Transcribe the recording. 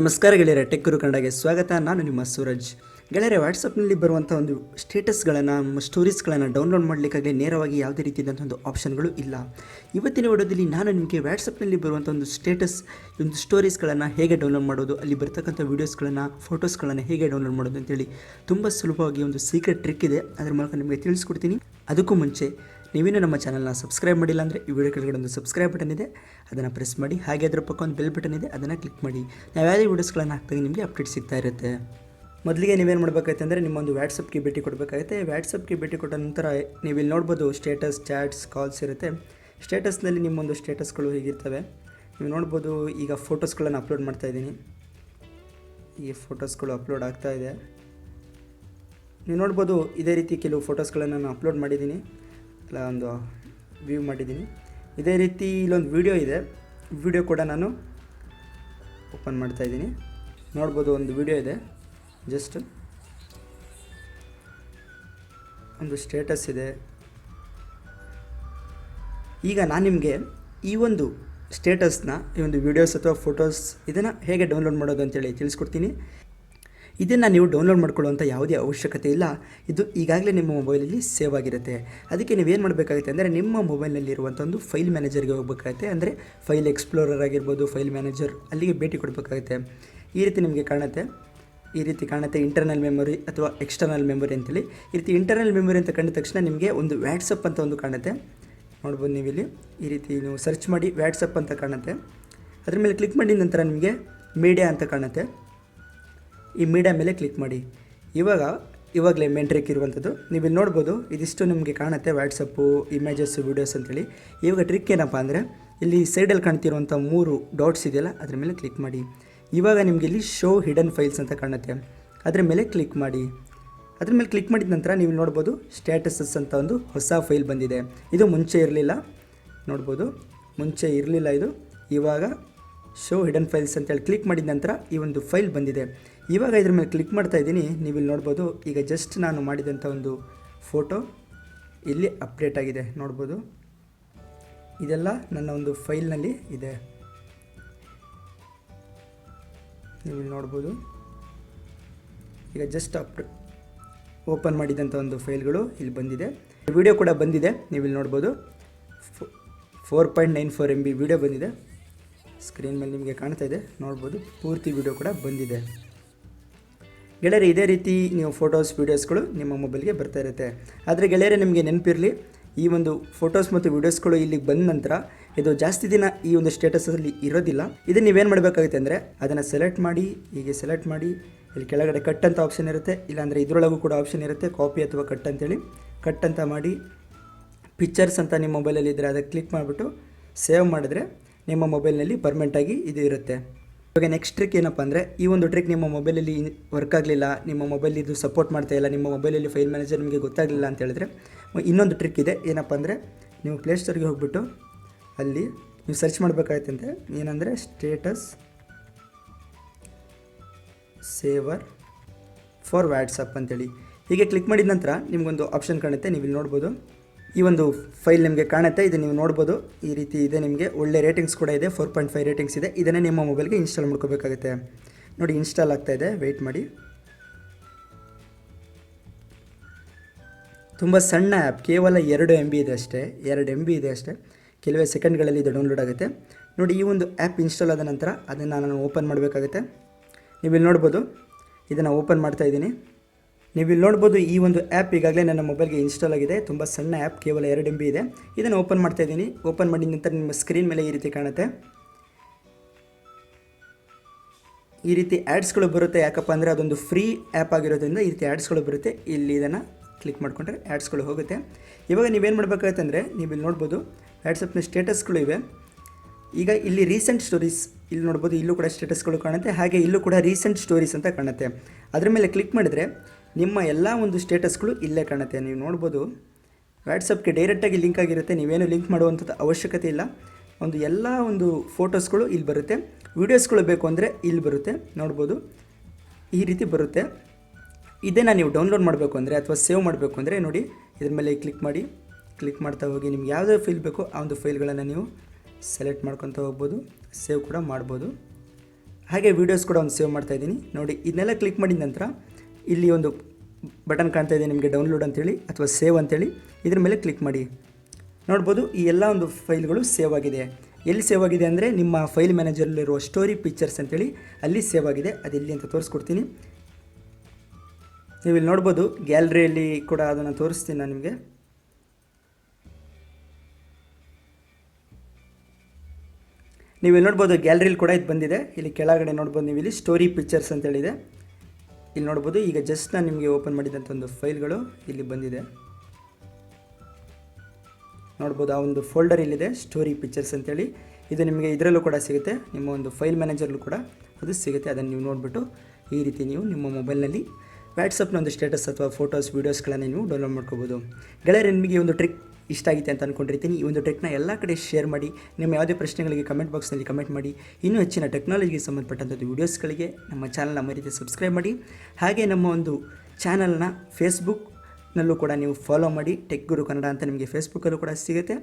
ನಮಸ್ಕಾರ ಗೆಳೆಯರೆ, ಟೆಕ್ ಗುರು ಕನ್ನಡಗೆ ಸ್ವಾಗತ. ನಾನು ನಿಮ್ಮ ಸೂರಜ್. ಗೆಳೆಯರೆ ವಾಟ್ಸಪ್ನಲ್ಲಿ ಬರುವಂಥ ಒಂದು ಸ್ಟೇಟಸ್ಗಳನ್ನು, ಸ್ಟೋರೀಸ್ಗಳನ್ನು ಡೌನ್ಲೋಡ್ ಮಾಡಲಿಕ್ಕಾಗಲಿ ನೇರವಾಗಿ ಯಾವುದೇ ರೀತಿಯಾದಂಥ ಒಂದು ಆಪ್ಷನ್ಗಳು ಇಲ್ಲ. ಇವತ್ತಿನ ವಿಡಿಯೋದಲ್ಲಿ ನಾನು ನಿಮಗೆ ವಾಟ್ಸಪ್ನಲ್ಲಿ ಬರುವಂಥ ಒಂದು ಸ್ಟೇಟಸ್ ಒಂದು ಸ್ಟೋರೀಸ್ಗಳನ್ನು ಹೇಗೆ ಡೌನ್ಲೋಡ್ ಮಾಡೋದು, ಅಲ್ಲಿ ಬರ್ತಕ್ಕಂಥ ವೀಡಿಯೋಸ್ಗಳನ್ನು ಫೋಟೋಸ್ಗಳನ್ನು ಹೇಗೆ ಡೌನ್ಲೋಡ್ ಮಾಡೋದು ಅಂತೇಳಿ ತುಂಬ ಸುಲಭವಾಗಿ ಒಂದು ಸೀಕ್ರೆಟ್ ಟ್ರಿಕ್ ಇದೆ. ಅದರ ಮೂಲಕ ನಿಮಗೆ ತಿಳಿಸ್ಕೊಡ್ತೀನಿ. ಅದಕ್ಕೂ ಮುಂಚೆ ನೀವೇನು ನಮ್ಮ ಚಾನಲ್ನ ಸಬ್ಸ್ಕ್ರೈಬ್ ಮಾಡಿಲ್ಲ ಅಂದರೆ ಈ ವಿಡಿಯೋ ಕೆಳಗಡೆ ಒಂದು ಸಬ್ಸ್ಕ್ರೈಬ್ ಬಟನ್ ಇದೆ, ಅದನ್ನು ಪ್ರೆಸ್ ಮಾಡಿ, ಹಾಗೆ ಅದರ ಪಕ್ಕ ಒಂದು ಬೆಲ್ ಬಟನ್ ಇದೆ, ಅದನ್ನು ಕ್ಲಿಕ್ ಮಾಡಿ. ನಾವು ಯಾವುದೇ ವೀಡಿಯೋಸ್ಗಳನ್ನು ಹಾಕಿದಾಗ ನಿಮಗೆ ಅಪ್ಡೇಟ್ ಸಿಗ್ತಾ ಇರುತ್ತೆ. ಮೊದಲಿಗೆ ನೀವೇನು ಮಾಡಬೇಕಾಗುತ್ತೆ ಅಂದರೆ ನಿಮ್ಮೊಂದು ವ್ಯಾಟ್ಸಪ್ಗೆ ಭೇಟಿ ಕೊಡಬೇಕಾಗುತ್ತೆ. ವ್ಯಾಟ್ಸಪ್ಗೆ ಭೇಟಿ ಕೊಟ್ಟ ನಂತರ ನೀವು ಇಲ್ಲಿ ನೋಡ್ಬೋದು ಸ್ಟೇಟಸ್ ಚಾಟ್ಸ್ ಕಾಲ್ಸ್ ಇರುತ್ತೆ. ಸ್ಟೇಟಸ್ನಲ್ಲಿ ನಿಮ್ಮೊಂದು ಸ್ಟೇಟಸ್ಗಳು ಹೀಗಿರ್ತವೆ. ನೀವು ನೋಡ್ಬೋದು ಈಗ ಫೋಟೋಸ್ಗಳನ್ನು ಅಪ್ಲೋಡ್ ಮಾಡ್ತಾ ಇದ್ದೀನಿ. ಈ ಫೋಟೋಸ್ಗಳು ಅಪ್ಲೋಡ್ ಆಗ್ತಾ ಇದೆ. ನೀವು ನೋಡ್ಬೋದು ಇದೇ ರೀತಿ ಕೆಲವು ಫೋಟೋಸ್ಗಳನ್ನು ನಾನು ಅಪ್ಲೋಡ್ ಮಾಡಿದ್ದೀನಿ. ಒಂದು ವ್ಯೂ ಮಾಡಿದ್ದೀನಿ. ಇದೇ ರೀತಿ ಇಲ್ಲೊಂದು ವಿಡಿಯೋ ಇದೆ. ವಿಡಿಯೋ ಕೂಡ ನಾನು ಓಪನ್ ಮಾಡ್ತಾ ಇದ್ದೀನಿ. ನೋಡ್ಬೋದು ಒಂದು ವಿಡಿಯೋ ಇದೆ. ಜಸ್ಟ್ ಒಂದು ಸ್ಟೇಟಸ್ ಇದೆ. ಈಗ ನಾನು ನಿಮಗೆ ಈ ಒಂದು ಸ್ಟೇಟಸ್ನ ಈ ಒಂದು ವೀಡಿಯೋಸ್ ಅಥವಾ ಫೋಟೋಸ್ ಇದನ್ನು ಹೇಗೆ ಡೌನ್ಲೋಡ್ ಮಾಡೋದು ಅಂತೇಳಿ ತಿಳಿಸ್ಕೊಡ್ತೀನಿ. ಇದನ್ನು ನೀವು ಡೌನ್ಲೋಡ್ ಮಾಡ್ಕೊಳ್ಳುವಂಥ ಯಾವುದೇ ಅವಶ್ಯಕತೆ ಇಲ್ಲ. ಇದು ಈಗಾಗಲೇ ನಿಮ್ಮ ಮೊಬೈಲಲ್ಲಿ ಸೇವ್ ಆಗಿರುತ್ತೆ. ಅದಕ್ಕೆ ನೀವೇನು ಮಾಡಬೇಕಾಗುತ್ತೆ ಅಂದರೆ ನಿಮ್ಮ ಮೊಬೈಲ್ನಲ್ಲಿರುವಂಥ ಒಂದು ಫೈಲ್ ಮ್ಯಾನೇಜರ್ಗೆ ಹೋಗಬೇಕಾಗುತ್ತೆ. ಅಂದರೆ ಫೈಲ್ ಎಕ್ಸ್ಪ್ಲೋರರ್ ಆಗಿರ್ಬೋದು ಫೈಲ್ ಮ್ಯಾನೇಜರ್ ಅಲ್ಲಿಗೆ ಭೇಟಿ ಕೊಡಬೇಕಾಗುತ್ತೆ. ಈ ರೀತಿ ನಿಮಗೆ ಕಾಣುತ್ತೆ. ಈ ರೀತಿ ಕಾಣುತ್ತೆ ಇಂಟರ್ನಲ್ ಮೆಮೊರಿ ಅಥವಾ ಎಕ್ಸ್ಟರ್ನಲ್ ಮೆಮೊರಿ ಅಂತೇಳಿ. ಈ ರೀತಿ ಇಂಟರ್ನಲ್ ಮೆಮೊರಿ ಅಂತ ಕಂಡ ತಕ್ಷಣ ನಿಮಗೆ ಒಂದು ವ್ಯಾಟ್ಸಪ್ ಅಂತ ಒಂದು ಕಾಣುತ್ತೆ. ನೋಡ್ಬೋದು ನೀವು ಇಲ್ಲಿ ಈ ರೀತಿ ನೀವು ಸರ್ಚ್ ಮಾಡಿ ವ್ಯಾಟ್ಸಪ್ ಅಂತ ಕಾಣುತ್ತೆ. ಅದ್ರ ಮೇಲೆ ಕ್ಲಿಕ್ ಮಾಡಿದ ನಂತರ ನಿಮಗೆ ಮೀಡಿಯಾ ಅಂತ ಕಾಣುತ್ತೆ. ಈ ಮೀಡಿಯಾ ಮೇಲೆ ಕ್ಲಿಕ್ ಮಾಡಿ. ಇವಾಗ, ಇವಾಗಲೇ ಟ್ರಿಕ್ ಇರುವಂಥದ್ದು. ನೀವು ಇಲ್ಲಿ ನೋಡ್ಬೋದು, ಇದಿಷ್ಟು ನಿಮಗೆ ಕಾಣುತ್ತೆ ವಾಟ್ಸಪ್ಪು ಇಮೇಜಸ್ಸು ವೀಡಿಯೋಸ್ ಅಂತೇಳಿ. ಇವಾಗ ಟ್ರಿಕ್ ಏನಪ್ಪ ಅಂದರೆ, ಇಲ್ಲಿ ಸೈಡಲ್ಲಿ ಕಾಣ್ತಿರುವಂಥ ಮೂರು ಡಾಟ್ಸ್ ಇದೆಯಲ್ಲ, ಅದ್ರ ಮೇಲೆ ಕ್ಲಿಕ್ ಮಾಡಿ. ಇವಾಗ ನಿಮಗೆ ಇಲ್ಲಿ ಶೋ ಹಿಡನ್ ಫೈಲ್ಸ್ ಅಂತ ಕಾಣುತ್ತೆ. ಅದ್ರ ಮೇಲೆ ಕ್ಲಿಕ್ ಮಾಡಿ. ಅದ್ರ ಮೇಲೆ ಕ್ಲಿಕ್ ಮಾಡಿದ ನಂತರ ನೀವು ನೋಡ್ಬೋದು ಸ್ಟ್ಯಾಟಸಸ್ ಅಂತ ಒಂದು ಹೊಸ ಫೈಲ್ ಬಂದಿದೆ. ಇದು ಮುಂಚೆ ಇರಲಿಲ್ಲ. ನೋಡ್ಬೋದು, ಮುಂಚೆ ಇರಲಿಲ್ಲ ಇದು. ಇವಾಗ ಶೋ ಹಿಡನ್ ಫೈಲ್ಸ್ ಅಂತೇಳಿ ಕ್ಲಿಕ್ ಮಾಡಿದ ನಂತರ ಈ ಒಂದು ಫೈಲ್ ಬಂದಿದೆ. ಇವಾಗ ಇದ್ರ ಮೇಲೆ ಕ್ಲಿಕ್ ಮಾಡ್ತಾ ಇದ್ದೀನಿ. ನೀವು ಇಲ್ಲಿ ನೋಡ್ಬೋದು, ಈಗ ಜಸ್ಟ್ ನಾನು ಮಾಡಿದಂಥ ಒಂದು ಫೋಟೋ ಇಲ್ಲಿ ಅಪ್ಡೇಟ್ ಆಗಿದೆ. ನೋಡ್ಬೋದು. ಇದೆಲ್ಲ ನನ್ನ ಒಂದು ಫೈಲ್ನಲ್ಲಿ ಇದೆ. ನೀವು ಇಲ್ಲಿ ನೋಡ್ಬೋದು. ಈಗ ಜಸ್ಟ್ ಅಪ್ ಓಪನ್ ಮಾಡಿದಂಥ ಒಂದು ಫೈಲ್ಗಳು ಇಲ್ಲಿ ಬಂದಿದೆ. ವಿಡಿಯೋ ಕೂಡ ಬಂದಿದೆ. ನೀವು ಇಲ್ಲಿ ನೋಡ್ಬೋದು four point nine four M B video ಬಂದಿದೆ. ಸ್ಕ್ರೀನ್ ಮೇಲೆ ನಿಮಗೆ ಕಾಣ್ತಾ ಇದೆ. ನೋಡ್ಬೋದು. ಪೂರ್ತಿ ವಿಡಿಯೋ ಕೂಡ ಬಂದಿದೆ. ಗೆಳೆಯರೆ, ಇದೇ ರೀತಿ ನೀವು ಫೋಟೋಸ್ ವೀಡಿಯೋಸ್ಗಳು ನಿಮ್ಮ ಮೊಬೈಲ್ಗೆ ಬರ್ತಾ ಇರುತ್ತೆ. ಆದರೆ ಗೆಳೆಯರೆ, ನಿಮಗೆ ನೆನಪಿರಲಿ, ಈ ಒಂದು ಫೋಟೋಸ್ ಮತ್ತು ವೀಡಿಯೋಸ್ಗಳು ಇಲ್ಲಿಗೆ ಬಂದ ನಂತರ ಇದು ಜಾಸ್ತಿ ದಿನ ಈ ಒಂದು ಸ್ಟೇಟಸಲ್ಲಿ ಇರೋದಿಲ್ಲ. ಇದನ್ನು ನೀವೇನು ಮಾಡಬೇಕಾಗುತ್ತೆ ಅಂದರೆ, ಅದನ್ನು ಸೆಲೆಕ್ಟ್ ಮಾಡಿ, ಹೀಗೆ ಸೆಲೆಕ್ಟ್ ಮಾಡಿ, ಇಲ್ಲಿ ಕೆಳಗಡೆ ಕಟ್ ಅಂತ ಆಪ್ಷನ್ ಇರುತ್ತೆ, ಇಲ್ಲಾಂದರೆ ಇದರೊಳಗೂ ಕೂಡ ಆಪ್ಷನ್ ಇರುತ್ತೆ ಕಾಪಿ ಅಥವಾ ಕಟ್ ಅಂತೇಳಿ ಕಟ್ ಅಂತ ಮಾಡಿ ಪಿಕ್ಚರ್ಸ್ ಅಂತ ನಿಮ್ಮ ಮೊಬೈಲಲ್ಲಿ ಇದ್ದರೆ ಅದಕ್ಕೆ ಕ್ಲಿಕ್ ಮಾಡಿಬಿಟ್ಟು ಸೇವ್ ಮಾಡಿದ್ರೆ ನಿಮ್ಮ ಮೊಬೈಲ್ನಲ್ಲಿ ಪರ್ಮನೆಂಟಾಗಿ ಇದು ಇರುತ್ತೆ. ಇವಾಗ ನೆಕ್ಸ್ಟ್ ಟ್ರಿಕ್ ಏನಪ್ಪ ಅಂದರೆ, ಈ ಒಂದು ಟ್ರಿಕ್ ನಿಮ್ಮ ಮೊಬೈಲಲ್ಲಿ ವರ್ಕ್ ಆಗಲಿಲ್ಲ, ನಿಮ್ಮ ಮೊಬೈಲ್ ಇದು ಸಪೋರ್ಟ್ ಮಾಡ್ತಾ ಇಲ್ಲ, ನಿಮ್ಮ ಮೊಬೈಲಲ್ಲಿ ಫೈಲ್ ಮ್ಯಾನೇಜರ್ ನಿಮಗೆ ಗೊತ್ತಾಗಲಿಲ್ಲ ಅಂತ ಹೇಳಿದ್ರೆ, ಇನ್ನೊಂದು ಟ್ರಿಕ್ ಇದೆ, ಏನಪ್ಪ ಅಂದರೆ, ನೀವು ಪ್ಲೇಸ್ಟೋರ್ಗೆ ಹೋಗ್ಬಿಟ್ಟು ಅಲ್ಲಿ ನೀವು ಸರ್ಚ್ ಮಾಡಬೇಕಾಯ್ತಂತೆ ಏನಂದರೆ ಸ್ಟೇಟಸ್ ಸೇವರ್ ಫಾರ್ ವ್ಯಾಟ್ಸಪ್ ಅಂತೇಳಿ. ಹೀಗೆ ಕ್ಲಿಕ್ ಮಾಡಿದ ನಂತರ ನಿಮಗೊಂದು ಆಪ್ಷನ್ ಕಾಣುತ್ತೆ, ನೀವು ಇಲ್ಲಿ ನೋಡ್ಬೋದು. ಈ ಒಂದು ಫೈಲ್ ನಿಮಗೆ ಕಾಣುತ್ತೆ, ಇದು ನೀವು ನೋಡ್ಬೋದು. ಈ ರೀತಿ ಇದೆ ನಿಮಗೆ. ಒಳ್ಳೆ ರೇಟಿಂಗ್ಸ್ ಕೂಡ ಇದೆ ಫೋರ್ ಪಾಯಿಂಟ್ ಫೈವ್ ರೇಟಿಂಗ್ಸ್ ಇದೆ. ಇದನ್ನೇ ನಿಮ್ಮ ಮೊಬೈಲ್ಗೆ ಇನ್ಸ್ಟಾಲ್ ಮಾಡ್ಕೋಬೇಕಾಗುತ್ತೆ. ನೋಡಿ ಇನ್ಸ್ಟಾಲ್ ಆಗ್ತಾ ಇದೆ. ವೆಯ್ಟ್ ಮಾಡಿ. ತುಂಬ ಸಣ್ಣ ಆ್ಯಪ್ ಕೇವಲ ಎರಡು ಎಂ ಬಿ ಇದೆ ಅಷ್ಟೇ. ಎರಡು ಎಂ ಬಿ ಇದೆ ಅಷ್ಟೇ. ಕೆಲವೇ ಸೆಕೆಂಡ್ಗಳಲ್ಲಿ ಇದು ಡೌನ್ಲೋಡ್ ಆಗುತ್ತೆ. ನೋಡಿ, ಈ ಒಂದು ಆ್ಯಪ್ ಇನ್ಸ್ಟಾಲ್ ಆದ ನಂತರ ಅದನ್ನು ನಾನು ಓಪನ್ ಮಾಡಬೇಕಾಗುತ್ತೆ. ನೀವು ಇಲ್ಲಿ ನೋಡ್ಬೋದು. ಇದನ್ನು ಓಪನ್ ಮಾಡ್ತಾ ಇದ್ದೀನಿ. ನೀವು ಇಲ್ಲಿ ನೋಡ್ಬೋದು ಈ ಒಂದು ಆ್ಯಪ್ ಈಗಾಗಲೇ ನನ್ನ ಮೊಬೈಲ್ಗೆ ಇನ್ಸ್ಟಾಲ್ ಆಗಿದೆ. ತುಂಬ ಸಣ್ಣ ಆ್ಯಪ್ ಕೇವಲ ಎರಡು ಎಂ ಬಿ ಇದೆ. ಇದನ್ನು ಓಪನ್ ಮಾಡ್ತಾ ಇದ್ದೀನಿ. ಓಪನ್ ಮಾಡಿದ ನಂತರ ನಿಮ್ಮ ಸ್ಕ್ರೀನ್ ಮೇಲೆ ಈ ರೀತಿ ಕಾಣುತ್ತೆ. ಈ ರೀತಿ ಆ್ಯಡ್ಸ್ಗಳು ಬರುತ್ತೆ. ಯಾಕಪ್ಪ ಅಂದರೆ ಅದೊಂದು ಫ್ರೀ ಆ್ಯಪ್ ಆಗಿರೋದ್ರಿಂದ ಈ ರೀತಿ ಆ್ಯಡ್ಸ್ಗಳು ಬರುತ್ತೆ. ಇಲ್ಲಿ ಇದನ್ನು ಕ್ಲಿಕ್ ಮಾಡಿಕೊಂಡ್ರೆ ಆ್ಯಡ್ಸ್ಗಳು ಹೋಗುತ್ತೆ. ಇವಾಗ ನೀವೇನು ಮಾಡಬೇಕಾಗುತ್ತೆ ಅಂದರೆ ನೀವು ಇಲ್ಲಿ ನೋಡ್ಬೋದು ವ್ಯಾಟ್ಸಪ್ನ ಸ್ಟೇಟಸ್ಗಳು ಇವೆ. ಈಗ ಇಲ್ಲಿ ರೀಸೆಂಟ್ ಸ್ಟೋರೀಸ್ ಇಲ್ಲಿ ನೋಡ್ಬೋದು ಇಲ್ಲೂ ಕೂಡ ಸ್ಟೇಟಸ್ಗಳು ಕಾಣುತ್ತೆ. ಹಾಗೆ ಇಲ್ಲೂ ಕೂಡ ರೀಸೆಂಟ್ ಸ್ಟೋರೀಸ್ ಅಂತ ಕಾಣುತ್ತೆ. ಅದರ ಮೇಲೆ ಕ್ಲಿಕ್ ಮಾಡಿದರೆ ನಿಮ್ಮ ಎಲ್ಲ ಒಂದು ಸ್ಟೇಟಸ್ಗಳು ಇಲ್ಲೇ ಕಾಣುತ್ತೆ. ನೀವು ನೋಡ್ಬೋದು ವ್ಯಾಟ್ಸಪ್ಗೆ ಡೈರೆಕ್ಟಾಗಿ ಲಿಂಕ್ ಆಗಿರುತ್ತೆ. ನೀವೇನು ಲಿಂಕ್ ಮಾಡುವಂಥದ್ದು ಅವಶ್ಯಕತೆ ಇಲ್ಲ. ಒಂದು ಎಲ್ಲ ಒಂದು ಫೋಟೋಸ್ಗಳು ಇಲ್ಲಿ ಬರುತ್ತೆ. ವೀಡಿಯೋಸ್ಗಳು ಬೇಕು ಅಂದರೆ ಇಲ್ಲಿ ಬರುತ್ತೆ. ನೋಡ್ಬೋದು, ಈ ರೀತಿ ಬರುತ್ತೆ. ಇದನ್ನು ನೀವು ಡೌನ್ಲೋಡ್ ಮಾಡಬೇಕು ಅಂದರೆ ಅಥವಾ ಸೇವ್ ಮಾಡಬೇಕು ಅಂದರೆ ನೋಡಿ, ಇದ್ರ ಮೇಲೆ ಕ್ಲಿಕ್ ಮಾಡಿ. ಕ್ಲಿಕ್ ಮಾಡ್ತಾ ಹೋಗಿ, ನಿಮ್ಗೆ ಯಾವುದೇ ಫೈಲ್ ಬೇಕೋ ಆ ಒಂದು ಫೈಲ್ಗಳನ್ನು ನೀವು ಸೆಲೆಕ್ಟ್ ಮಾಡ್ಕೊತ ಹೋಗ್ಬೋದು ಸೇವ್ ಕೂಡ ಮಾಡ್ಬೋದು. ಹಾಗೆ ವೀಡಿಯೋಸ್ ಕೂಡ ಒಂದು ಸೇವ್ ಮಾಡ್ತಾ ಇದ್ದೀನಿ. ನೋಡಿ, ಇದನ್ನೆಲ್ಲ ಕ್ಲಿಕ್ ಮಾಡಿದ ನಂತರ ಇಲ್ಲಿ ಒಂದು ಬಟನ್ ಕಾಣ್ತಾ ಇದೆ, ನಿಮಗೆ ಡೌನ್ಲೋಡ್ ಅಂತೇಳಿ ಅಥವಾ ಸೇವ್ ಅಂತೇಳಿ. ಇದ್ರ ಮೇಲೆ ಕ್ಲಿಕ್ ಮಾಡಿ. ನೋಡ್ಬೋದು ಈ ಎಲ್ಲ ಒಂದು ಫೈಲ್ಗಳು ಸೇವ್ ಆಗಿದೆ. ಎಲ್ಲಿ ಸೇವ್ ಆಗಿದೆ ಅಂದರೆ ನಿಮ್ಮ ಫೈಲ್ ಮ್ಯಾನೇಜರಲ್ಲಿರುವ ಸ್ಟೋರಿ ಪಿಕ್ಚರ್ಸ್ ಅಂತೇಳಿ ಅಲ್ಲಿ ಸೇವ್ ಆಗಿದೆ. ಅದೆಲ್ಲಿ ಅಂತ ತೋರಿಸ್ಕೊಡ್ತೀನಿ. ನೀವು ಇಲ್ಲಿ ನೋಡ್ಬೋದು ಗ್ಯಾಲರಿಯಲ್ಲಿ ಕೂಡ ಅದನ್ನು ತೋರಿಸ್ತೀನಿ ನಾನು ನಿಮಗೆ. ನೀವು ಇಲ್ಲಿ ನೋಡ್ಬೋದು ಗ್ಯಾಲರಿಲಿ ಕೂಡ ಇದು ಬಂದಿದೆ. ಇಲ್ಲಿ ಕೆಳಗಡೆ ನೋಡ್ಬೋದು ನೀವು ಇಲ್ಲಿ ಸ್ಟೋರಿ ಪಿಕ್ಚರ್ಸ್ ಅಂತೇಳಿದೆ. ಇಲ್ಲಿ ನೋಡ್ಬೋದು, ಈಗ ಜಸ್ಟ್ ನಾನು ನಿಮಗೆ ಓಪನ್ ಮಾಡಿದಂಥ ಒಂದು ಫೈಲ್ಗಳು ಇಲ್ಲಿ ಬಂದಿದೆ. ನೋಡ್ಬೋದು, ಆ ಒಂದು ಫೋಲ್ಡರ್ ಇಲ್ಲಿದೆ ಸ್ಟೋರಿ ಪಿಕ್ಚರ್ಸ್ ಅಂತೇಳಿ. ಇದು ನಿಮಗೆ ಇದರಲ್ಲೂ ಕೂಡ ಸಿಗುತ್ತೆ, ನಿಮ್ಮ ಒಂದು ಫೈಲ್ ಮ್ಯಾನೇಜರ್ಲ್ಲೂ ಕೂಡ ಅದು ಸಿಗುತ್ತೆ, ಅದನ್ನು ನೀವು ನೋಡಿಬಿಟ್ಟು ಈ ರೀತಿ ನೀವು ನಿಮ್ಮ ಮೊಬೈಲ್ನಲ್ಲಿ ವ್ಯಾಟ್ಸಪ್ನ ಒಂದು ಸ್ಟೇಟಸ್ ಅಥವಾ ಫೋಟೋಸ್ ವೀಡಿಯೋಸ್ಗಳನ್ನು ನೀವು ಡೌನ್ಲೋಡ್ ಮಾಡ್ಕೋಬೋದು. ಗೆಳೆಯರೆ, ನಿಮಗೆ ಒಂದು ಟ್ರಿಕ್ ಇಷ್ಟ ಆಗಿದೆ ಅಂತ ಅಂದ್ಕೊಂಡಿರ್ತೀನಿ ಈ ಒಂದು ಟೆಕ್ನ ಎಲ್ಲ ಕಡೆ ಶೇರ್ ಮಾಡಿ, ನಿಮ್ಮ ಯಾವುದೇ ಪ್ರಶ್ನೆಗಳಿಗೆ ಕಮೆಂಟ್ ಬಾಕ್ಸ್ನಲ್ಲಿ ಕಮೆಂಟ್ ಮಾಡಿ. ಇನ್ನೂ ಹೆಚ್ಚಿನ ಟೆಕ್ನಾಲಜಿಗೆ ಸಂಬಂಧಪಟ್ಟಂಥದ್ದು ವೀಡಿಯೋಸ್ಗಳಿಗೆ ನಮ್ಮ ಚಾನಲ್ನ ಮರೀತಿ ಸಬ್ಸ್ಕ್ರೈಬ್ ಮಾಡಿ. ಹಾಗೆ ನಮ್ಮ ಒಂದು ಚಾನಲ್ನ ಫೇಸ್ಬುಕ್ನಲ್ಲೂ ಕೂಡ ನೀವು ಫಾಲೋ ಮಾಡಿ. ಟೆಕ್ ಗುರು ಕನ್ನಡ ಅಂತ ನಿಮಗೆ ಫೇಸ್ಬುಕ್ಕಲ್ಲೂ ಕೂಡ ಸಿಗುತ್ತೆ.